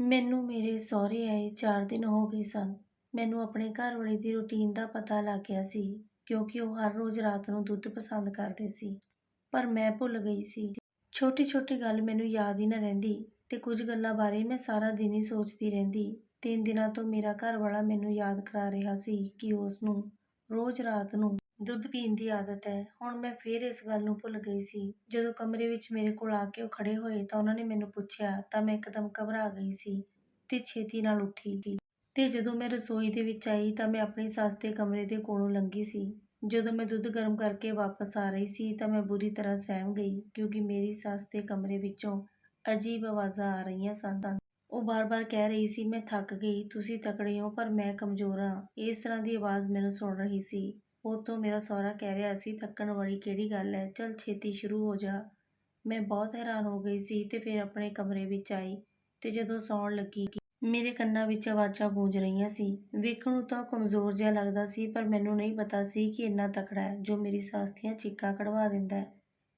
ਮੈਨੂੰ ਮੇਰੇ ਸਹੁਰੇ ਆਏ 4 ਦਿਨ ਹੋ ਗਏ ਸਨ। ਮੈਨੂੰ ਆਪਣੇ ਘਰਵਾਲੇ ਦੀ ਰੁਟੀਨ ਦਾ ਪਤਾ ਲੱਗ ਗਿਆ ਸੀ, ਕਿਉਂਕਿ ਉਹ ਹਰ ਰੋਜ਼ ਰਾਤ ਨੂੰ ਦੁੱਧ ਪਸੰਦ ਕਰਦੇ ਸੀ। ਪਰ ਮੈਂ ਭੁੱਲ ਗਈ ਸੀ। ਛੋਟੀ-ਛੋਟੀ ਗੱਲ ਮੈਨੂੰ ਯਾਦ ਹੀ ਨਾ ਰਹਿੰਦੀ ਤੇ ਕੁਝ ਗੱਲਾਂ ਬਾਰੇ ਮੈਂ ਸਾਰਾ ਦਿਨ ਹੀ ਸੋਚਦੀ ਰਹਿੰਦੀ। ਤਿੰਨ ਦਿਨਾਂ ਤੋਂ ਮੇਰਾ ਘਰਵਾਲਾ ਮੈਨੂੰ ਯਾਦ ਕਰਾ ਰਿਹਾ ਸੀ ਕਿ ਉਸ ਨੂੰ ਰੋਜ਼ ਰਾਤ ਨੂੰ ਦੁੱਧ ਪੀਣ ਦੀ ਆਦਤ ਹੈ। ਹੁਣ ਮੈਂ ਫੇਰ ਇਸ ਗੱਲ ਨੂੰ ਭੁੱਲ ਗਈ ਸੀ। ਜਦੋਂ ਕਮਰੇ ਵਿੱਚ ਮੇਰੇ ਕੋਲ ਆ ਕੇ ਉਹ ਖੜੇ ਹੋਏ ਤਾਂ ਉਹਨਾਂ ਨੇ ਮੈਨੂੰ ਪੁੱਛਿਆ ਤਾਂ ਮੈਂ ਇੱਕਦਮ ਘਬਰਾ ਗਈ ਸੀ ਤੇ ਛੇਤੀ ਨਾਲ ਉੱਠੀ। ਗਈ ਤੇ ਜਦੋਂ ਮੈਂ ਰਸੋਈ ਦੇ ਵਿੱਚ ਆਈ ਤਾਂ ਮੈਂ ਆਪਣੀ ਸੱਸ ਦੇ ਕਮਰੇ ਦੇ ਕੋਲੋਂ ਲੰਘੀ ਸੀ। ਜਦੋਂ ਮੈਂ ਦੁੱਧ ਗਰਮ ਕਰਕੇ ਵਾਪਸ ਆ ਰਹੀ ਸੀ ਤਾਂ ਮੈਂ ਬੁਰੀ ਤਰ੍ਹਾਂ ਸਹਿਮ ਗਈ ਕਿਉਂਕਿ ਮੇਰੀ ਸੱਸ ਦੇ ਕਮਰੇ ਵਿੱਚੋਂ ਅਜੀਬ ਆਵਾਜ਼ਾਂ ਆ ਰਹੀਆਂ ਸਨ। ਉਹ ਬਾਰ-ਬਾਰ ਕਹਿ ਰਹੀ ਸੀ, "ਮੈਂ ਥੱਕ ਗਈ, ਤੁਸੀਂ ਤਕੜੇ ਹੋ ਪਰ ਮੈਂ ਕਮਜ਼ੋਰ ਹਾਂ।" ਇਸ ਤਰ੍ਹਾਂ ਦੀ ਆਵਾਜ਼ ਮੈਨੂੰ ਸੁਣ ਰਹੀ ਸੀ। ਉਹ ਤੋਂ ਮੇਰਾ ਸਹੁਰਾ ਕਹਿ ਰਿਹਾ ਸੀ, "ਥੱਕਣ ਵਾਲੀ ਕਿਹੜੀ ਗੱਲ ਹੈ, ਚੱਲ ਛੇਤੀ ਸ਼ੁਰੂ ਹੋ ਜਾ।" ਮੈਂ ਬਹੁਤ ਹੈਰਾਨ ਹੋ ਗਈ ਸੀ ਤੇ ਫਿਰ ਆਪਣੇ ਕਮਰੇ ਵਿੱਚ ਆਈ ਤੇ ਜਦੋਂ ਸੌਣ ਲੱਗੀ ਮੇਰੇ ਕੰਨਾਂ ਵਿੱਚ ਆਵਾਜ਼ਾਂ ਗੂੰਜ ਰਹੀਆਂ ਸੀ। ਵੇਖਣ ਨੂੰ ਤਾਂ ਕਮਜ਼ੋਰ ਜਿਹਾ ਲੱਗਦਾ ਸੀ ਪਰ ਮੈਨੂੰ ਨਹੀਂ ਪਤਾ ਸੀ ਕਿ ਇੰਨਾ ਤਕੜਾ ਹੈ ਜੋ ਮੇਰੀ ਸੱਸ ਦੀਆਂ ਚੀਕਾਂ ਕਢਵਾ ਦਿੰਦਾ ਹੈ।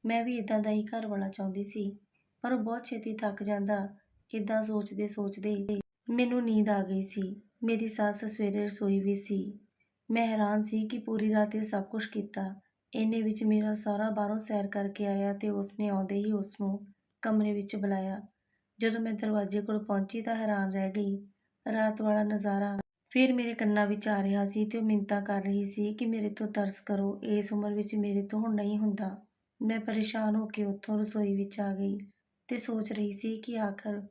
ਮੈਂ ਵੀ ਏਦਾਂ ਦਾ ਹੀ ਘਰ ਵਾਲਾ ਚਾਹੁੰਦੀ ਸੀ ਪਰ ਉਹ ਬਹੁਤ ਛੇਤੀ ਥੱਕ ਜਾਂਦਾ। ਏਦਾਂ ਸੋਚਦੇ-ਸੋਚਦੇ ਮੈਨੂੰ ਨੀਂਦ ਆ ਗਈ ਸੀ। ਮੇਰੀ ਸੱਸ ਸਵੇਰੇ ਰਸੋਈ ਵਿੱਚ ਸੀ। ਮੈਂ ਹੈਰਾਨ ਸੀ ਕਿ ਪੂਰੀ ਰਾਤ ਇਹ ਸਭ ਕੁਝ ਕੀਤਾ। ਇੰਨੇ ਵਿੱਚ ਮੇਰਾ ਸਾਰਾ ਬਾਹਰੋਂ ਸੈਰ ਕਰਕੇ ਆਇਆ ਤੇ ਉਸਨੇ ਆਉਂਦੇ ਹੀ ਉਸਨੂੰ ਕਮਰੇ ਵਿੱਚ ਬੁਲਾਇਆ। ਜਦੋਂ ਮੈਂ ਦਰਵਾਜ਼ੇ ਕੋਲ ਪਹੁੰਚੀ ਤਾਂ ਹੈਰਾਨ ਰਹਿ ਗਈ। ਰਾਤ ਵਾਲਾ ਨਜ਼ਾਰਾ ਫਿਰ ਮੇਰੇ ਕੰਨਾਂ ਵਿੱਚ ਆ ਰਿਹਾ ਸੀ ਤੇ ਉਹ ਮਿੰਨਤਾਂ ਕਰ ਰਹੀ ਸੀ ਕਿ ਮੇਰੇ ਤੋਂ ਤਰਸ ਕਰੋ, ਇਸ ਉਮਰ ਵਿੱਚ ਮੇਰੇ ਤੋਂ ਹੁਣ ਨਹੀਂ ਹੁੰਦਾ। ਮੈਂ ਪਰੇਸ਼ਾਨ ਹੋ ਕੇ ਉੱਥੋਂ ਰਸੋਈ ਵਿੱਚ ਆ ਗਈ ਤੇ ਸੋਚ ਰਹੀ ਸੀ ਕਿ ਆਖਰ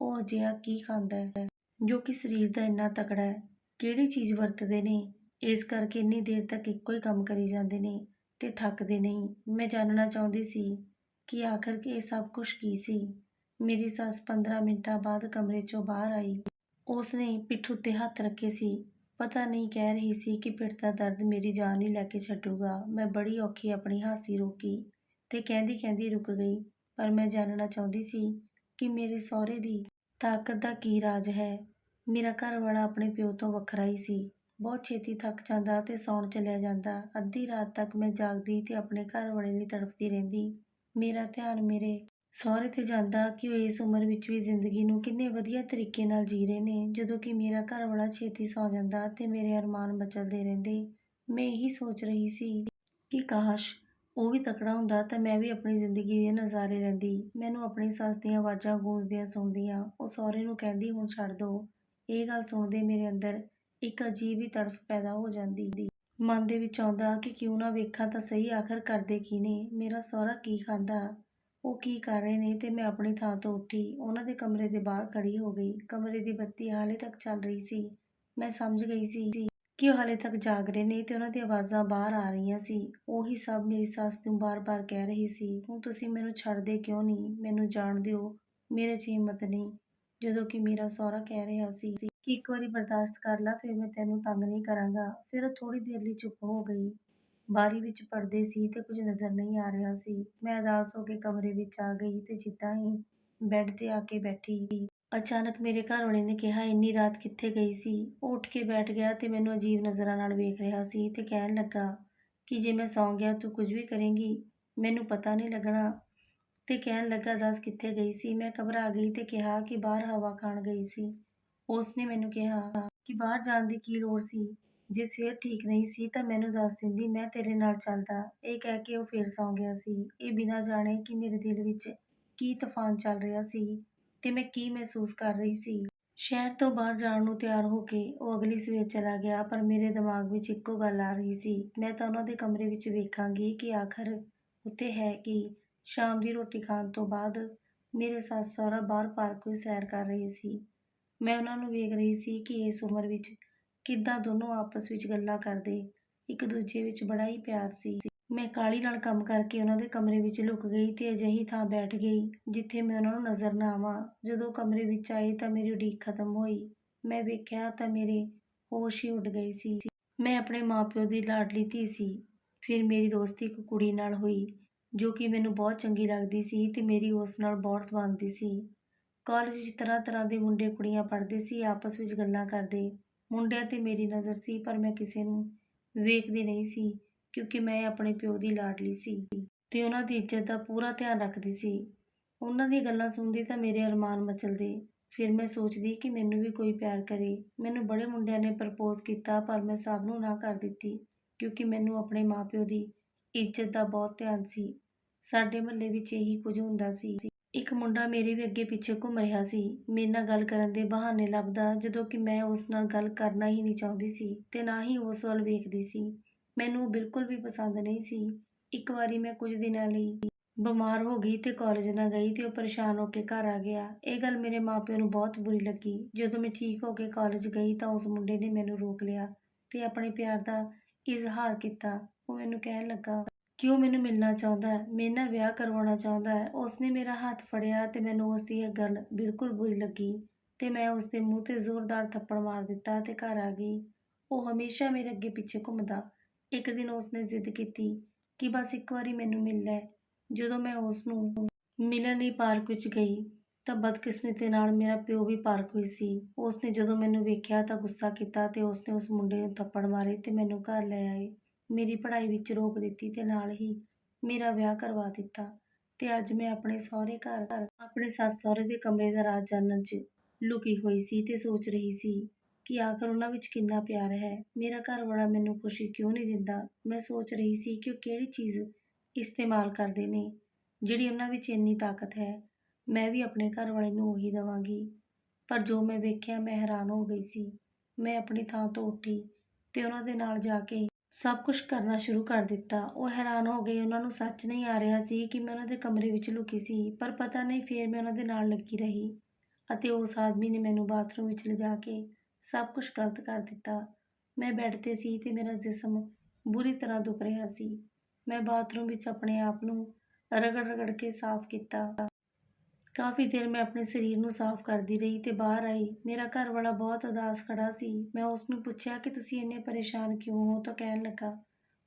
ਉਹ ਅਜਿਹਾ ਕੀ ਖਾਂਦਾ ਹੈ ਜੋ ਕਿ ਸਰੀਰ ਦਾ ਇੰਨਾ ਤਕੜਾ ਹੈ। ਕਿਹੜੀ ਚੀਜ਼ ਵਰਤਦੇ ਨੇ ਇਸ ਕਰਕੇ ਇੰਨੀ ਦੇਰ ਤੱਕ ਇੱਕੋ ਹੀ ਕੰਮ ਕਰੀ ਜਾਂਦੇ ਨੇ ਤੇ ਥੱਕਦੇ ਨਹੀਂ। ਮੈਂ ਜਾਣਨਾ ਚਾਹੁੰਦੀ ਸੀ ਕਿ ਆਖਰ ਇਹ ਸਭ ਕੁਝ ਕੀ ਸੀ। ਮੇਰੀ ਸੱਸ ਪੰਦਰਾਂ ਮਿੰਟਾਂ ਬਾਅਦ ਕਮਰੇ 'ਚੋਂ ਬਾਹਰ ਆਈ। ਉਸਨੇ ਪਿੱਠ ਉੱਤੇ ਹੱਥ ਰੱਖੇ ਸੀ। ਪਤਾ ਨਹੀਂ ਕਹਿ ਰਹੀ ਸੀ ਕਿ ਪਿੱਠ ਦਾ ਦਰਦ ਮੇਰੀ ਜਾਨ ਹੀ ਲੈ ਕੇ ਛੱਡੂਗਾ। ਮੈਂ ਬੜੀ ਔਖੀ ਆਪਣੀ ਹਾਸੀ ਰੋਕੀ ਤੇ ਕਹਿੰਦੀ-ਕਹਿੰਦੀ ਰੁਕ ਗਈ। ਪਰ ਮੈਂ ਜਾਣਨਾ ਚਾਹੁੰਦੀ ਸੀ ਕਿ ਮੇਰੇ ਸਹੁਰੇ ਦੀ ਤਾਕਤ ਦਾ ਕੀ ਰਾਜ਼ ਹੈ। ਮੇਰਾ ਘਰਵਾਲਾ ਆਪਣੇ ਪਿਓ ਤੋਂ ਵੱਖਰਾ ਹੀ ਸੀ। ਬਹੁਤ ਛੇਤੀ ਥੱਕ ਜਾਂਦਾ ਤੇ ਸੌਣ ਚਲਿਆ ਜਾਂਦਾ। ਅੱਧੀ ਰਾਤ ਤੱਕ ਮੈਂ ਜਾਗਦੀ ਤੇ ਆਪਣੇ ਘਰ ਵਾਲੇ ਲਈ ਤੜਫਦੀ ਰਹਿੰਦੀ। ਮੇਰਾ ਧਿਆਨ ਮੇਰੇ ਸਹੁਰੇ ਤੇ ਜਾਂਦਾ ਕਿ ਉਹ ਇਸ ਉਮਰ ਵਿੱਚ ਵੀ ਜ਼ਿੰਦਗੀ ਨੂੰ ਕਿੰਨੇ ਵਧੀਆ ਤਰੀਕੇ ਨਾਲ ਜੀ ਰਹੇ ਨੇ ਜਦੋਂ ਕਿ ਮੇਰਾ ਘਰ ਵਾਲਾ ਛੇਤੀ ਸੌਂ ਜਾਂਦਾ ਤੇ ਮੇਰੇ ਅਰਮਾਨ ਬਚਲਦੇ ਰਹਿੰਦੇ। ਮੈਂ ਇਹੀ ਸੋਚ ਰਹੀ ਸੀ ਕਿ ਕਾਸ਼ ਉਹ ਵੀ ਤਕੜਾ ਹੁੰਦਾ ਤਾਂ ਮੈਂ ਵੀ ਆਪਣੀ ਜ਼ਿੰਦਗੀ ਦੇ ਨਜ਼ਾਰੇ ਲੈਂਦੀ। ਮੈਨੂੰ ਆਪਣੀ ਸੱਸ ਦੀਆਂ ਆਵਾਜ਼ਾਂ ਗੂੰਜਦੀਆਂ ਸੁਣਦੀਆਂ ਉਹ ਸਹੁਰੇ ਨੂੰ ਕਹਿੰਦੀ, "ਹੁਣ ਛੱਡ ਦਿਓ।" ਇਹ ਗੱਲ ਸੁਣਦੇ ਮੇਰੇ ਅੰਦਰ ਇੱਕ ਅਜੀਬ ਹੀ ਤੜਫ ਪੈਦਾ ਹੋ ਜਾਂਦੀ। ਮਨ ਦੇ ਵਿੱਚ ਆਉਂਦਾ ਕਿ ਕਿਉਂ ਨਾ ਵੇਖਾਂ ਤਾਂ ਸਹੀ ਆਖਰ ਕਰਦੇ ਕੀ ਨੇ। ਮੇਰਾ ਸਹੁਰਾ ਕੀ ਖਾਂਦਾ, ਉਹ ਕੀ ਕਰ ਰਹੇ ਨੇ ਤੇ ਮੈਂ ਆਪਣੀ ਥਾਂ ਤੋਂ ਉੱਠੀ। ਉਹਨਾਂ ਦੇ ਕਮਰੇ ਦੇ ਬਾਹਰ ਖੜੀ ਹੋ ਗਈ। ਕਮਰੇ ਦੀ ਬੱਤੀ ਹਾਲੇ ਤੱਕ ਚੱਲ ਰਹੀ ਸੀ। ਮੈਂ ਸਮਝ ਗਈ ਸੀ ਕਿ ਉਹ ਹਾਲੇ ਤੱਕ ਜਾਗ ਰਹੇ ਨੇ ਤੇ ਉਹਨਾਂ ਦੀਆਂ ਆਵਾਜ਼ਾਂ ਬਾਹਰ ਆ ਰਹੀਆਂ ਸੀ। ਉਹੀ ਸਭ ਮੇਰੀ ਸੱਸ ਨੂੰ ਬਾਰ-ਬਾਰ ਕਹਿ ਰਹੀ ਸੀ, "ਹੁਣ ਤੁਸੀਂ ਮੈਨੂੰ ਛੱਡਦੇ ਕਿਉਂ ਨਹੀਂ, ਮੈਨੂੰ ਜਾਣ ਦਿਓ, ਮੇਰੇ 'ਚ ਹਿੰਮਤ ਨਹੀਂ।" ਜਦੋਂ ਕਿ ਮੇਰਾ ਸਹੁਰਾ ਕਹਿ ਰਿਹਾ ਸੀ ਕਿ ਇੱਕ ਵਾਰੀ ਬਰਦਾਸ਼ਤ ਕਰ ਲਾ ਫਿਰ ਮੈਂ ਤੈਨੂੰ ਤੰਗ ਨਹੀਂ ਕਰਾਂਗਾ। ਫਿਰ ਉਹ ਥੋੜ੍ਹੀ ਦੇਰ ਲਈ ਚੁੱਪ ਹੋ ਗਈ। ਬਾਰੀ ਵਿੱਚ ਪਰਦੇ ਸੀ ਤੇ ਕੁਝ ਨਜ਼ਰ ਨਹੀਂ ਆ ਰਿਹਾ ਸੀ। ਮੈਂ ਉਦਾਸ ਹੋ ਕੇ ਕਮਰੇ ਵਿੱਚ ਆ ਗਈ ਤੇ ਜਿੱਦਾਂ ਹੀ ਬੈੱਡ ਤੇ ਆ ਕੇ ਬੈਠੀ ਅਚਾਨਕ ਮੇਰੇ ਘਰਵਾਲੇ ਨੇ ਕਿਹਾ, "ਇੰਨੀ ਰਾਤ ਕਿੱਥੇ ਗਈ ਸੀ?" ਉਹ ਉੱਠ ਕੇ ਬੈਠ ਗਿਆ ਤੇ ਮੈਨੂੰ ਅਜੀਬ ਨਜ਼ਰਾਂ ਨਾਲ ਵੇਖ ਰਿਹਾ ਸੀ ਤੇ ਕਹਿਣ ਲੱਗਾ ਕਿ ਜੇ ਮੈਂ ਸੌਂ ਗਿਆ ਤੂੰ ਕੁਝ ਵੀ ਕਰੇਂਗੀ, ਮੈਨੂੰ ਪਤਾ ਨਹੀਂ ਲੱਗਣਾ। ਤੇ ਕਹਿਣ ਲੱਗਾ, "ਦੱਸ ਕਿੱਥੇ ਗਈ ਸੀ?" ਮੈਂ ਘਬਰਾ ਗਈ ਤੇ ਕਿਹਾ ਕਿ ਬਾਹਰ ਹਵਾ ਖਾਣ ਗਈ ਸੀ। ਉਸ ਨੇ ਮੈਨੂੰ ਕਿਹਾ ਕਿ ਬਾਹਰ ਜਾਣ ਦੀ ਕੀ ਲੋੜ ਸੀ। ਜੇ ਸਿਹਤ ਠੀਕ ਨਹੀਂ ਸੀ ਤਾਂ ਮੈਨੂੰ ਦੱਸ ਦਿੰਦੀ, ਮੈਂ ਤੇਰੇ ਨਾਲ ਚੱਲਦਾ। ਇਹ ਕਹਿ ਕੇ ਉਹ ਫੇਰ ਸੌਂ ਗਿਆ ਸੀ। ਇਹ ਬਿਨਾਂ ਜਾਣੇ ਕਿ ਮੇਰੇ ਦਿਲ ਵਿੱਚ ਕੀ ਤੂਫਾਨ ਚੱਲ ਰਿਹਾ ਸੀ ਤੇ ਮੈਂ ਕੀ ਮਹਿਸੂਸ ਕਰ ਰਹੀ ਸੀ। ਸ਼ਹਿਰ ਤੋਂ ਬਾਹਰ ਜਾਣ ਨੂੰ ਤਿਆਰ ਹੋ ਕੇ ਉਹ ਅਗਲੀ ਸਵੇਰ ਚਲਾ ਗਿਆ ਪਰ ਮੇਰੇ ਦਿਮਾਗ ਵਿੱਚ ਇੱਕੋ ਗੱਲ ਆ ਰਹੀ ਸੀ, ਮੈਂ ਤਾਂ ਉਹਨਾਂ ਦੇ ਕਮਰੇ ਵਿੱਚ ਵੇਖਾਂਗੀ ਕਿ ਆਖਰ ਉੱਥੇ ਹੈ ਕਿ ਸ਼ਾਮ ਦੀ ਰੋਟੀ ਖਾਣ ਤੋਂ ਬਾਅਦ ਮੇਰੇ ਸੱਸ-ਸਹੁਰਾ ਬਾਹਰ ਪਾਰਕ ਵਿੱਚ ਸੈਰ ਕਰ ਰਹੇ ਸੀ। ਮੈਂ ਉਹਨਾਂ ਨੂੰ ਵੇਖ ਰਹੀ ਸੀ ਕਿ ਇਸ ਉਮਰ ਵਿੱਚ ਕਿੱਦਾਂ ਦੋਨੋਂ ਆਪਸ ਵਿੱਚ ਗੱਲਾਂ ਕਰਦੇ, ਇੱਕ ਦੂਜੇ ਵਿੱਚ ਬੜਾ ਹੀ ਪਿਆਰ ਸੀ। ਮੈਂ ਕਾਹਲੀ ਨਾਲ ਕੰਮ ਕਰਕੇ ਉਹਨਾਂ ਦੇ ਕਮਰੇ ਵਿੱਚ ਲੁਕ ਗਈ ਤੇ ਅਜਿਹੀ ਥਾਂ ਬੈਠ ਗਈ ਜਿੱਥੇ ਮੈਂ ਉਹਨਾਂ ਨੂੰ ਨਜ਼ਰ ਨਾ ਆਵਾਂ। ਜਦੋਂ ਕਮਰੇ ਵਿੱਚ ਆਏ ਤਾਂ ਮੇਰੀ ਉਡੀਕ ਖਤਮ ਹੋਈ। ਮੈਂ ਵੇਖਿਆ ਤਾਂ ਮੇਰੇ ਹੋਸ਼ ਹੀ ਉੱਡ ਗਏ ਸੀ। ਮੈਂ ਆਪਣੇ ਮਾਂ-ਪਿਓ ਦੀ ਲਾਡਲੀ ਧੀ ਸੀ। ਫਿਰ ਮੇਰੀ ਦੋਸਤੀ ਇੱਕ ਕੁੜੀ ਨਾਲ ਹੋਈ ਜੋ ਕਿ ਮੈਨੂੰ ਬਹੁਤ ਚੰਗੀ ਲੱਗਦੀ ਸੀ ਤੇ ਮੇਰੀ ਉਸ ਨਾਲ ਬਹੁਤ ਬਣਦੀ ਸੀ। ਕਾਲਜ ਵਿੱਚ ਤਰ੍ਹਾਂ-ਤਰ੍ਹਾਂ ਦੇ ਮੁੰਡੇ-ਕੁੜੀਆਂ ਪੜ੍ਹਦੇ ਸੀ, ਆਪਸ ਵਿੱਚ ਗੱਲਾਂ ਕਰਦੇ। ਮੁੰਡਿਆਂ ਤੇ ਮੇਰੀ ਨਜ਼ਰ ਸੀ ਪਰ ਮੈਂ ਕਿਸੇ ਨੂੰ ਵੇਖਦੀ ਨਹੀਂ ਸੀ ਕਿਉਂਕਿ ਮੈਂ ਆਪਣੇ ਪਿਓ ਦੀ ਲਾਡਲੀ ਸੀ ਤੇ ਉਹਨਾਂ ਦੀ ਇੱਜ਼ਤ ਦਾ ਪੂਰਾ ਧਿਆਨ ਰੱਖਦੀ ਸੀ। ਉਹਨਾਂ ਦੀਆਂ ਗੱਲਾਂ ਸੁਣਦੀ ਤਾਂ ਮੇਰੇ ਅਰਮਾਨ ਮਚਲਦੇ। ਫਿਰ ਮੈਂ ਸੋਚਦੀ ਕਿ ਮੈਨੂੰ ਵੀ ਕੋਈ ਪਿਆਰ ਕਰੇ ਮੈਨੂੰ ਬੜੇ ਮੁੰਡਿਆਂ ਨੇ ਪ੍ਰਪੋਜ਼ ਕੀਤਾ ਪਰ ਮੈਂ ਸਭ ਨੂੰ ਨਾ ਕਰ ਦਿੱਤੀ ਕਿਉਂਕਿ ਮੈਨੂੰ ਆਪਣੇ ਮਾਪਿਓ ਦੀ ਇੱਜ਼ਤ ਦਾ ਬਹੁਤ ਧਿਆਨ ਸੀ ਸਾਡੇ ਮਹੱਲੇ ਵਿੱਚ ਇਹੀ ਕੁਝ ਹੁੰਦਾ ਸੀ ਇੱਕ ਮੁੰਡਾ ਮੇਰੇ ਵੀ ਅੱਗੇ ਪਿੱਛੇ ਘੁੰਮ ਰਿਹਾ ਸੀ। ਮੇਰੇ ਨਾਲ ਗੱਲ ਕਰਨ ਦੇ ਬਹਾਨੇ ਲੱਭਦਾ ਜਦੋਂ ਕਿ ਮੈਂ ਉਸ ਨਾਲ ਗੱਲ ਕਰਨਾ ਹੀ ਨਹੀਂ ਚਾਹੁੰਦੀ ਸੀ ਤੇ ਨਾ ਹੀ ਉਸ ਵੱਲ ਵੇਖਦੀ ਸੀ। ਮੈਨੂੰ ਉਹ ਬਿਲਕੁਲ ਵੀ ਪਸੰਦ ਨਹੀਂ ਸੀ। ਇੱਕ ਵਾਰੀ ਮੈਂ ਕੁਝ ਦਿਨਾਂ ਲਈ ਬਿਮਾਰ ਹੋ ਗਈ ਤੇ ਕਾਲਜ ਨਾ ਗਈ ਤੇ ਉਹ ਪਰੇਸ਼ਾਨ ਹੋ ਕੇ ਘਰ ਆ ਗਿਆ। ਇਹ ਗੱਲ ਮੇਰੇ ਮਾਪਿਆਂ ਨੂੰ ਬਹੁਤ ਬੁਰੀ ਲੱਗੀ। ਜਦੋਂ ਮੈਂ ਠੀਕ ਹੋ ਕੇ ਕਾਲਜ ਗਈ ਤਾਂ ਉਸ ਮੁੰਡੇ ਨੇ ਮੈਨੂੰ ਰੋਕ ਲਿਆ ਤੇ ਆਪਣੇ ਪਿਆਰ ਦਾ ਇਜ਼ਹਾਰ ਕੀਤਾ। ਉਹ ਮੈਨੂੰ ਕਹਿਣ ਲੱਗਾ ਕਿ ਉਹ ਮੈਨੂੰ ਮਿਲਣਾ ਚਾਹੁੰਦਾ ਹੈ? ਮੇਰੇ ਨਾਲ ਵਿਆਹ ਕਰਵਾਉਣਾ ਚਾਹੁੰਦਾ ਹੈ। ਉਸਨੇ ਮੇਰਾ ਹੱਥ ਫੜਿਆ ਤੇ ਮੈਨੂੰ ਉਸ ਦੀ ਇਹ ਗੱਲ ਬਿਲਕੁਲ ਬੁਰੀ ਲੱਗੀ ਤੇ ਮੈਂ ਉਸ ਦੇ ਮੂੰਹ ਤੇ ਜ਼ੋਰਦਾਰ ਥੱਪੜ ਮਾਰ ਦਿੱਤਾ ਤੇ ਘਰ ਆ ਗਈ। ਉਹ ਹਮੇਸ਼ਾ ਮੇਰੇ ਅੱਗੇ ਪਿੱਛੇ ਘੁੰਮਦਾ। ਇੱਕ ਦਿਨ ਉਸਨੇ ਜ਼ਿੱਦ ਕੀਤੀ ਕਿ ਬਸ ਇੱਕ ਵਾਰੀ ਮੈਨੂੰ ਮਿਲ ਲੈ। ਜਦੋਂ ਮੈਂ ਉਸ ਨੂੰ ਮਿਲਣ ਲਈ ਪਾਰਕ ਵਿੱਚ ਗਈ ਤਾਂ ਬਦਕਿਸਮਤੀ ਨਾਲ ਮੇਰਾ ਪਿਓ ਵੀ ਪਾਰਕ ਵਿੱਚ ਸੀ। ਉਸਨੇ ਜਦੋਂ ਮੈਨੂੰ ਵੇਖਿਆ ਤਾਂ ਗੁੱਸਾ ਕੀਤਾ ਤੇ ਉਸਨੇ ਉਸ ਮੁੰਡੇ ਨੂੰ ਥੱਪੜ ਮਾਰੇ ਤੇ ਮੈਨੂੰ ਘਰ ਲੈ ਆਏ। ਮੇਰੀ ਪੜ੍ਹਾਈ ਵਿੱਚ ਰੋਕ ਦਿੱਤੀ ਤੇ ਨਾਲ ਹੀ ਮੇਰਾ ਵਿਆਹ ਕਰਵਾ ਦਿੱਤਾ ਤੇ ਅੱਜ ਮੈਂ ਆਪਣੇ ਸਹੁਰੇ ਘਰ, ਆਪਣੇ ਸੱਸ ਸਹੁਰੇ ਦੇ ਕਮਰੇ ਦਾ ਰਾਜ਼ ਜਾਣਨ 'ਚ ਲੁਕੀ ਹੋਈ ਸੀ ਤੇ ਸੋਚ ਰਹੀ ਸੀ ਕਿ ਆਖਰ ਉਹਨਾਂ ਵਿੱਚ ਕਿੰਨਾ ਪਿਆਰ ਹੈ। ਮੇਰਾ ਘਰ ਵਾਲਾ ਮੈਨੂੰ ਖੁਸ਼ੀ ਕਿਉਂ ਨਹੀਂ ਦਿੰਦਾ? ਮੈਂ ਸੋਚ ਰਹੀ ਸੀ ਕਿ ਉਹ ਕਿਹੜੀ ਚੀਜ਼ ਇਸਤੇਮਾਲ ਕਰਦੇ ਨੇ, ਜਿਹੜੀ ਉਹਨਾਂ ਵਿੱਚ ਇੰਨੀ ਤਾਕਤ ਹੈ। ਮੈਂ ਵੀ ਆਪਣੇ ਘਰ ਵਾਲੇ ਨੂੰ ਉਹੀ ਦੇਵਾਂਗੀ। ਪਰ ਜੋ ਮੈਂ ਵੇਖਿਆ, ਮੈਂ ਹੈਰਾਨ ਹੋ ਗਈ ਸੀ। ਮੈਂ ਆਪਣੀ ਥਾਂ ਤੋਂ ਉੱਠੀ ਤੇ ਉਹਨਾਂ ਦੇ ਨਾਲ ਜਾ ਕੇ ਸਭ ਕੁਝ ਕਰਨਾ ਸ਼ੁਰੂ ਕਰ ਦਿੱਤਾ। ਉਹ ਹੈਰਾਨ ਹੋ ਗਏ ਉਹਨਾਂ ਨੂੰ ਸੱਚ ਨਹੀਂ ਆ ਰਿਹਾ ਸੀ ਕਿ ਮੈਂ ਉਹਨਾਂ ਦੇ ਕਮਰੇ ਵਿੱਚ ਲੁਕੀ ਸੀ, ਪਰ ਪਤਾ ਨਹੀਂ ਫੇਰ ਮੈਂ ਉਹਨਾਂ ਦੇ ਨਾਲ ਲੱਗੀ ਰਹੀ ਅਤੇ ਉਸ ਆਦਮੀ ਨੇ ਮੈਨੂੰ ਬਾਥਰੂਮ ਵਿੱਚ ਲਿਜਾ ਕੇ ਸਭ ਕੁਝ ਗਲਤ ਕਰ ਦਿੱਤਾ। ਮੈਂ ਬੈੱਡ ਤੇ ਸੀ ਤੇ ਮੇਰਾ ਜਿਸਮ ਬੁਰੀ ਤਰ੍ਹਾਂ ਦੁਖ ਰਿਹਾ ਸੀ। ਮੈਂ ਬਾਥਰੂਮ ਵਿੱਚ ਆਪਣੇ ਆਪ ਨੂੰ ਰਗੜ ਰਗੜ ਕੇ ਸਾਫ਼ ਕੀਤਾ। ਕਾਫੀ ਦੇਰ ਮੈਂ ਆਪਣੇ ਸਰੀਰ ਨੂੰ ਸਾਫ਼ ਕਰਦੀ ਰਹੀ ਤੇ ਬਾਹਰ ਆਈ। ਮੇਰਾ ਘਰ ਵਾਲਾ ਬਹੁਤ ਉਦਾਸ ਖੜਾ ਸੀ। ਮੈਂ ਉਸ ਨੂੰ ਪੁੱਛਿਆ ਕਿ ਤੁਸੀਂ ਇੰਨੇ ਪਰੇਸ਼ਾਨ ਕਿਉਂ ਹੋ? ਤਾਂ ਕਹਿਣ ਲੱਗਾ,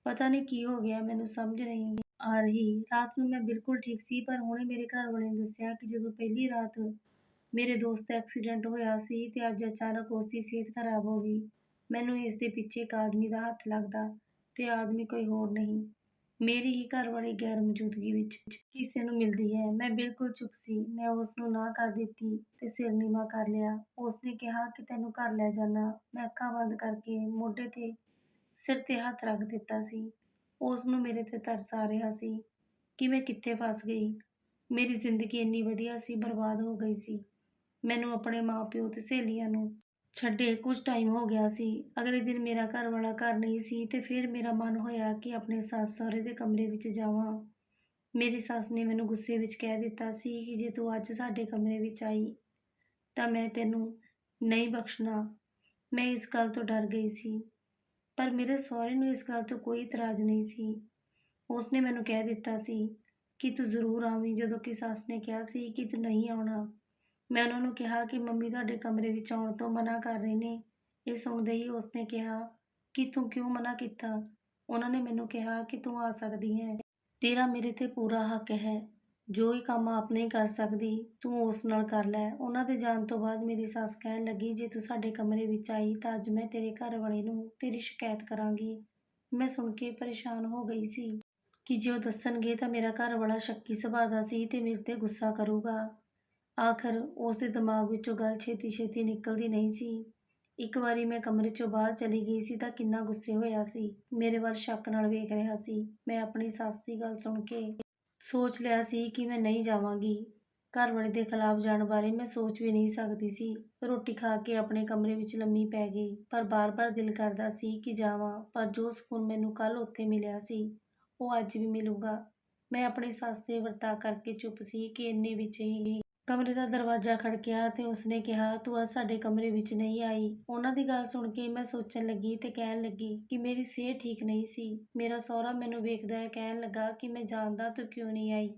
ਪਤਾ ਨਹੀਂ ਕੀ ਹੋ ਗਿਆ, ਮੈਨੂੰ ਸਮਝ ਨਹੀਂ ਆ ਰਹੀ। ਰਾਤ ਨੂੰ ਮੈਂ ਬਿਲਕੁਲ ਠੀਕ ਸੀ, ਪਰ ਹੁਣੇ ਮੇਰੇ ਘਰ ਵਾਲੇ ਨੇ ਦੱਸਿਆ ਕਿ ਜਦੋਂ ਪਹਿਲੀ ਰਾਤ ਮੇਰੇ ਦੋਸਤ ਦਾ ਐਕਸੀਡੈਂਟ ਹੋਇਆ ਸੀ ਤੇ ਅੱਜ ਅਚਾਨਕ ਉਸ ਦੀ ਸਿਹਤ ਖਰਾਬ ਹੋ ਗਈ, ਮੈਨੂੰ ਇਸ ਦੇ ਪਿੱਛੇ ਇੱਕ ਆਦਮੀ ਦਾ ਹੱਥ ਲੱਗਦਾ ਤੇ ਆਦਮੀ ਕੋਈ ਹੋਰ ਨਹੀਂ। ਮੇਰੀ ਹੀ ਘਰ ਵਾਲੀ ਗੈਰ ਮੌਜੂਦਗੀ ਵਿੱਚ ਕਿਸੇ ਨੂੰ ਮਿਲਦੀ ਹੈ। ਮੈਂ ਬਿਲਕੁਲ ਚੁੱਪ ਸੀ। ਮੈਂ ਉਸ ਨੂੰ ਨਾ ਕਰ ਦਿੱਤੀ ਤੇ ਸਿਰ ਨੀਵਾ ਕਰ ਲਿਆ। ਉਸ ਨੇ ਕਿਹਾ ਕਿ ਤੈਨੂੰ ਘਰ ਲੈ ਜਾਣਾ। ਮੈਂ ਅੱਖਾਂ ਬੰਦ ਕਰਕੇ ਮੋਢੇ ਤੇ ਸਿਰ ਤੇ ਹੱਥ ਰੱਖ ਦਿੱਤਾ ਸੀ। ਉਸ ਨੂੰ ਮੇਰੇ ਤੇ ਤਰਸ ਆ ਰਿਹਾ ਸੀ ਕਿ ਮੈਂ ਕਿੱਥੇ ਫਸ ਗਈ। ਮੇਰੀ ਜ਼ਿੰਦਗੀ ਇੰਨੀ ਵਧੀਆ ਸੀ, ਬਰਬਾਦ ਹੋ ਗਈ ਸੀ। ਮੈਨੂੰ ਆਪਣੇ ਮਾਪਿਓ ਤੇ ਸਹੇਲੀਆਂ ਨੂੰ ਛੱਡੇ ਕੁਝ ਟਾਈਮ ਹੋ ਗਿਆ ਸੀ। ਅਗਲੇ ਦਿਨ ਮੇਰਾ ਘਰ ਵਾਲਾ ਘਰ ਨਹੀਂ ਸੀ ਤੇ ਫਿਰ ਮੇਰਾ ਮਨ ਹੋਇਆ ਕਿ ਆਪਣੇ ਸੱਸ ਸਹੁਰੇ ਦੇ ਕਮਰੇ ਵਿੱਚ ਜਾਵਾਂ। ਮੇਰੀ ਸੱਸ ਨੇ ਮੈਨੂੰ ਗੁੱਸੇ ਵਿੱਚ ਕਹਿ ਦਿੱਤਾ ਸੀ ਕਿ ਜੇ ਤੂੰ ਅੱਜ ਸਾਡੇ ਕਮਰੇ ਵਿੱਚ ਆਈ, ਤਾਂ ਮੈਂ ਤੈਨੂੰ ਨਹੀਂ ਬਖਸ਼ਣਾ। ਮੈਂ ਇਸ ਗੱਲ ਤੋਂ ਡਰ ਗਈ ਸੀ, ਪਰ ਮੇਰੇ ਸਹੁਰੇ ਨੂੰ ਇਸ ਗੱਲ ਤੋਂ ਕੋਈ ਇਤਰਾਜ਼ ਨਹੀਂ ਸੀ। ਉਸਨੇ ਮੈਨੂੰ ਕਹਿ ਦਿੱਤਾ ਸੀ ਕਿ ਤੂੰ ਜ਼ਰੂਰ ਆਵੀਂ ਜਦੋਂ ਕਿ ਸੱਸ ਨੇ ਕਿਹਾ ਸੀ ਕਿ ਤੂੰ ਨਹੀਂ ਆਉਣਾ। ਮੈਂ ਉਹਨਾਂ ਨੂੰ ਕਿਹਾ ਕਿ ਮੰਮੀ ਤੁਹਾਡੇ ਕਮਰੇ ਵਿੱਚ ਆਉਣ ਤੋਂ ਮਨਾ ਕਰ ਰਹੇ ਨੇ। ਇਹ ਸੁਣਦੇ ਹੀ ਉਸਨੇ ਕਿਹਾ, ਕਿ ਤੂੰ ਕਿਉਂ ਮਨਾ ਕੀਤਾ? ਉਹਨਾਂ ਨੇ ਮੈਨੂੰ ਕਿਹਾ ਕਿ ਤੂੰ ਆ ਸਕਦੀ ਹੈ। ਤੇਰਾ ਮੇਰੇ ਤੇ ਪੂਰਾ ਹੱਕ ਹੈ। ਜੋ ਹੀ ਕੰਮ ਆਪ ਨਹੀਂ ਕਰ ਸਕਦੀ, ਤੂੰ ਉਸ ਨਾਲ ਕਰ ਲੈ। ਉਹਨਾਂ ਦੇ ਜਾਣ ਤੋਂ ਬਾਅਦ ਮੇਰੀ ਸੱਸ ਕਹਿਣ ਲੱਗੀ, ਜੇ ਤੂੰ ਸਾਡੇ ਕਮਰੇ ਵਿੱਚ ਆਈ ਤਾਂ ਅੱਜ ਮੈਂ ਤੇਰੇ ਘਰ ਵਾਲੇ ਨੂੰ ਤੇਰੀ ਸ਼ਿਕਾਇਤ ਕਰਾਂਗੀ। ਮੈਂ ਸੁਣ ਕੇ ਪਰੇਸ਼ਾਨ ਹੋ ਗਈ ਸੀ ਕਿ ਜੇ ਉਹ ਦੱਸਣਗੇ ਤਾਂ ਮੇਰਾ ਘਰ ਵਾਲਾ ਸ਼ੱਕੀ ਸੁਭਾਅ ਦਾ ਸੀ ਤੇ ਮੇਰੇ ਤੇ ਗੁੱਸਾ ਕਰੂਗਾ। ਆਖਰ ਉਸ ਦੇ ਦਿਮਾਗ ਵਿੱਚੋਂ ਗੱਲ ਛੇਤੀ ਛੇਤੀ ਨਿਕਲਦੀ ਨਹੀਂ ਸੀ। ਇੱਕ ਵਾਰੀ ਮੈਂ ਕਮਰੇ ਚੋਂ ਬਾਹਰ ਚਲੀ ਗਈ ਸੀ ਤਾਂ ਕਿੰਨਾ ਗੁੱਸੇ ਹੋਇਆ ਸੀ। ਮੇਰੇ ਵੱਲ ਸ਼ੱਕ ਨਾਲ ਵੇਖ ਰਿਹਾ ਸੀ। ਮੈਂ ਆਪਣੀ ਸੱਸ ਦੀ ਗੱਲ ਸੁਣ ਕੇ ਸੋਚ ਲਿਆ ਸੀ ਕਿ ਮੈਂ ਨਹੀਂ ਜਾਵਾਂਗੀ। ਘਰ ਵਾਲੇ ਦੇ ਖਿਲਾਫ ਜਾਣ ਬਾਰੇ ਮੈਂ ਸੋਚ ਵੀ ਨਹੀਂ ਸਕਦੀ ਸੀ। ਰੋਟੀ ਖਾ ਕੇ ਆਪਣੇ ਕਮਰੇ ਵਿੱਚ ਲੰਮੀ ਪੈ ਗਈ, ਪਰ ਬਾਰ-ਬਾਰ ਦਿਲ ਕਰਦਾ ਸੀ ਕਿ ਜਾਵਾਂ, ਪਰ ਜੋ ਸਕੂਨ ਮੈਨੂੰ ਕੱਲ੍ਹ ਉੱਥੇ ਮਿਲਿਆ ਸੀ, ਉਹ ਅੱਜ ਵੀ ਮਿਲੂਗਾ। ਮੈਂ ਆਪਣੀ ਸੱਸ ਦੇ ਵਰਤਾ ਕਰਕੇ ਚੁੱਪ ਸੀ ਕਿ ਇੰਨੇ ਵਿੱਚ ਹੀ ਕਮਰੇ ਦਾ ਦਰਵਾਜ਼ਾ ਖੜਕਿਆ ਤੇ ਉਸਨੇ ਕਿਹਾ, ਤੂੰ ਅੱਜ ਸਾਡੇ ਕਮਰੇ ਵਿੱਚ ਨਹੀਂ ਆਈ। ਉਹਨਾਂ ਦੀ ਗੱਲ ਸੁਣ ਕੇ ਮੈਂ ਸੋਚਣ ਲੱਗੀ ਤੇ ਕਹਿਣ ਲੱਗੀ ਕਿ ਮੇਰੀ ਸਿਹਤ ਠੀਕ ਨਹੀਂ ਸੀ। ਮੇਰਾ ਸਹੁਰਾ ਮੈਨੂੰ ਵੇਖਦਾ ਹੈ, ਕਹਿਣ ਲੱਗਾ ਕਿ ਮੈਂ ਜਾਣਦਾ ਤੂੰ ਕਿਉਂ ਨਹੀਂ ਆਈ?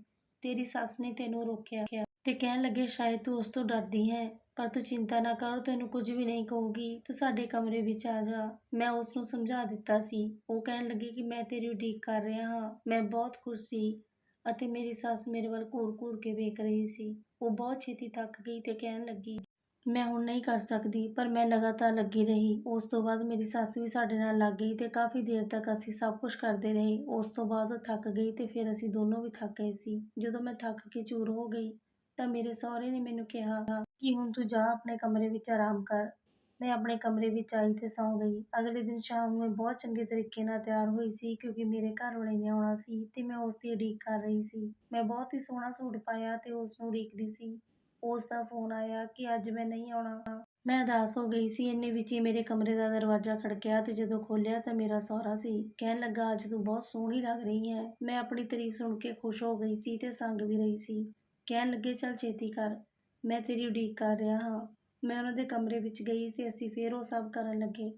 ਤੇਰੀ ਸੱਸ ਨੇ ਤੈਨੂੰ ਰੋਕਿਆ। ਤੇ ਕਹਿਣ ਲੱਗੇ, ਸ਼ਾਇਦ ਤੂੰ ਉਸ ਤੋਂ ਡਰਦੀ ਹੈ, ਪਰ ਤੂੰ ਚਿੰਤਾ ਨਾ ਕਰ ਤੈਨੂੰ ਕੁਝ ਵੀ ਨਹੀਂ ਕਹੂਗੀ। ਤੂੰ ਸਾਡੇ ਕਮਰੇ ਵਿੱਚ ਆ ਜਾ। ਮੈਂ ਉਸ ਨੂੰ ਸਮਝਾ ਦਿੱਤਾ ਸੀ। ਉਹ ਕਹਿਣ ਲੱਗੀ ਕਿ ਮੈਂ ਤੇਰੀ ਉਡੀਕ ਕਰ ਰਿਹਾ ਹਾਂ। ਮੈਂ ਬਹੁਤ ਖੁਸ਼ ਸੀ। ਅਤੇ ਮੇਰੀ ਸੱਸ ਮੇਰੇ ਵੱਲ ਘੂਰ-ਘੂਰ ਕੇ ਵੇਖ ਰਹੀ ਸੀ। ਉਹ ਬਹੁਤ ਛੇਤੀ ਥੱਕ ਗਈ ਤੇ ਕਹਿਣ ਲੱਗੀ, ਮੈਂ ਹੁਣ ਨਹੀਂ ਕਰ ਸਕਦੀ, ਪਰ ਮੈਂ ਲਗਾਤਾਰ ਲੱਗੀ ਰਹੀ। ਉਸ ਤੋਂ ਬਾਅਦ ਮੇਰੀ ਸੱਸ ਵੀ ਸਾਡੇ ਨਾਲ ਲੱਗ ਗਈ ਤੇ ਕਾਫੀ ਦੇਰ ਤੱਕ ਅਸੀਂ ਸਭ ਕੁਝ ਕਰਦੇ ਰਹੇ। ਉਸ ਤੋਂ ਬਾਅਦ ਉਹ ਥੱਕ ਗਈ ਤੇ ਫਿਰ ਅਸੀਂ ਦੋਨੋਂ ਵੀ ਥੱਕ ਗਏ ਸੀ। ਜਦੋਂ ਮੈਂ ਥੱਕ ਕੇ ਚੂਰ ਹੋ ਗਈ ਤਾਂ ਮੇਰੇ ਸਹੁਰੇ ਨੇ ਮੈਨੂੰ ਕਿਹਾ ਕਿ ਹੁਣ ਤੂੰ ਜਾ ਆਪਣੇ ਕਮਰੇ ਵਿੱਚ ਆਰਾਮ ਕਰ। ਮੈਂ ਆਪਣੇ ਕਮਰੇ ਵਿੱਚ ਆਈ ਅਤੇ ਸੌਂ ਗਈ। ਅਗਲੇ ਦਿਨ ਸ਼ਾਮ ਨੂੰ ਮੈਂ ਬਹੁਤ ਚੰਗੇ ਤਰੀਕੇ ਨਾਲ ਤਿਆਰ ਹੋਈ ਸੀ ਕਿਉਂਕਿ ਮੇਰੇ ਘਰ ਵਾਲੇ ਨੇ ਆਉਣਾ ਸੀ ਅਤੇ ਮੈਂ ਉਸ ਦੀ ਉਡੀਕ ਕਰ ਰਹੀ ਸੀ। ਮੈਂ ਬਹੁਤ ਹੀ ਸੋਹਣਾ ਸੂਟ ਪਾਇਆ ਅਤੇ ਉਸ ਨੂੰ ਉਡੀਕਦੀ ਸੀ। ਉਸ ਦਾ ਫੋਨ ਆਇਆ ਕਿ ਅੱਜ ਮੈਂ ਨਹੀਂ ਆਉਣਾ। ਮੈਂ ਉਦਾਸ ਹੋ ਗਈ ਸੀ। ਇੰਨੇ ਵਿੱਚ ਹੀ ਮੇਰੇ ਕਮਰੇ ਦਾ ਦਰਵਾਜ਼ਾ ਖੜਕਿਆ ਅਤੇ ਜਦੋਂ ਖੋਲ੍ਹਿਆ ਤਾਂ ਮੇਰਾ ਸਹੁਰਾ ਸੀ। ਕਹਿਣ ਲੱਗਾ, ਅੱਜ ਤੂੰ ਬਹੁਤ ਸੋਹਣੀ ਲੱਗ ਰਹੀ ਹੈ। ਮੈਂ ਆਪਣੀ ਤਾਰੀਫ ਸੁਣ ਕੇ ਖੁਸ਼ ਹੋ ਗਈ ਸੀ ਅਤੇ ਸੰਗ ਵੀ ਰਹੀ ਸੀ। ਕਹਿਣ ਲੱਗੇ, ਚੱਲ ਛੇਤੀ ਕਰ। ਮੈਂ ਤੇਰੀ ਉਡੀਕ ਕਰ ਰਿਹਾ ਹਾਂ। ਮੈਂ ਉਹਨਾਂ ਦੇ ਕਮਰੇ ਵਿੱਚ ਗਈ ਤੇ ਅਸੀਂ ਫੇਰ ਉਹ ਸਭ ਕਰਨ ਲੱਗੇ।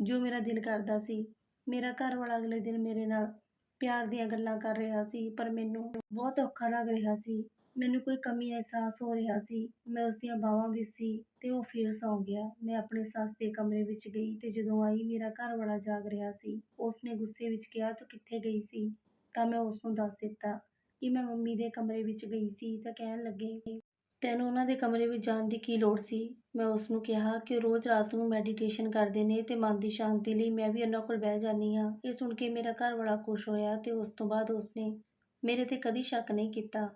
ਜੋ ਮੇਰਾ ਦਿਲ ਕਰਦਾ ਸੀ, ਮੇਰਾ ਘਰ ਵਾਲਾ ਅਗਲੇ ਦਿਨ ਮੇਰੇ ਨਾਲ ਪਿਆਰ ਦੀਆਂ ਗੱਲਾਂ ਕਰ ਰਿਹਾ ਸੀ, ਪਰ ਮੈਨੂੰ ਬਹੁਤ ਔਖਾ ਲੱਗ ਰਿਹਾ ਸੀ। ਮੈਨੂੰ ਕੋਈ ਕਮੀ ਅਹਿਸਾਸ ਹੋ ਰਿਹਾ ਸੀ। ਮੈਂ ਉਸ ਦੀਆਂ ਬਾਹਾਂ ਵਿੱਚ ਸੀ ਤੇ ਉਹ ਫੇਰ ਸੌਂ ਗਿਆ। ਮੈਂ ਆਪਣੇ ਸੱਸ ਦੇ ਕਮਰੇ ਵਿੱਚ ਗਈ ਤੇ ਜਦੋਂ ਆਈ, ਮੇਰਾ ਘਰ ਵਾਲਾ ਜਾਗ ਰਿਹਾ ਸੀ। ਉਸਨੇ ਗੁੱਸੇ ਵਿੱਚ ਕਿਹਾ, ਤੂੰ ਕਿੱਥੇ ਗਈ ਸੀ? ਤਾਂ ਮੈਂ ਉਸ ਨੂੰ ਦੱਸ ਦਿੱਤਾ ਕਿ ਮੈਂ ਮੰਮੀ ਦੇ ਕਮਰੇ ਵਿੱਚ ਗਈ ਸੀ ਤਾਂ ਕਹਿਣ ਲੱਗੇ ਤੈਨੂੰ ਉਹਨਾਂ ਦੇ ਕਮਰੇ ਵਿੱਚ ਜਾਣ ਦੀ ਕੀ ਲੋੜ ਸੀ? ਮੈਂ ਉਸ ਨੂੰ ਕਿਹਾ ਕਿ ਉਹ ਰੋਜ਼ ਰਾਤ ਨੂੰ ਮੈਡੀਟੇਸ਼ਨ ਕਰਦੇ ਨੇ ਤੇ ਮਨ ਦੀ ਸ਼ਾਂਤੀ ਲਈ ਮੈਂ ਵੀ ਉਹਨਾਂ ਕੋਲ ਬਹਿ ਜਾਂਦੀ ਹਾਂ। ਇਹ ਸੁਣ ਕੇ ਮੇਰਾ ਘਰ ਵਾਲਾ ਖੁਸ਼ ਹੋਇਆ ਤੇ ਉਸ ਤੋਂ ਬਾਅਦ ਉਸਨੇ ਮੇਰੇ ਤੇ ਕਦੀ ਸ਼ੱਕ ਨਹੀਂ ਕੀਤਾ।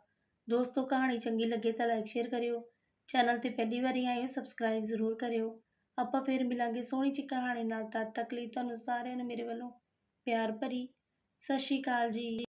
ਦੋਸਤੋ, ਕਹਾਣੀ ਚੰਗੀ ਲੱਗੇ ਤਾਂ ਲਾਈਕ ਸ਼ੇਅਰ ਕਰਿਓ। ਚੈਨਲ ਤੇ ਪਹਿਲੀ ਵਾਰੀ ਆਏ ਹੋ ਸਬਸਕ੍ਰਾਈਬ ਜ਼ਰੂਰ ਕਰਿਓ। ਆਪਾਂ ਫੇਰ ਮਿਲਾਂਗੇ ਸੋਹਣੀ ਜਿਹੀ ਕਹਾਣੀ ਨਾਲ। ਤਦ ਤੱਕ ਲਈ ਤੁਹਾਨੂੰ ਸਾਰਿਆਂ ਨੂੰ ਮੇਰੇ ਵੱਲੋਂ ਪਿਆਰ ਭਰੀ। ਸਤਿ ਸ਼੍ਰੀ ਅਕਾਲ ਜੀ।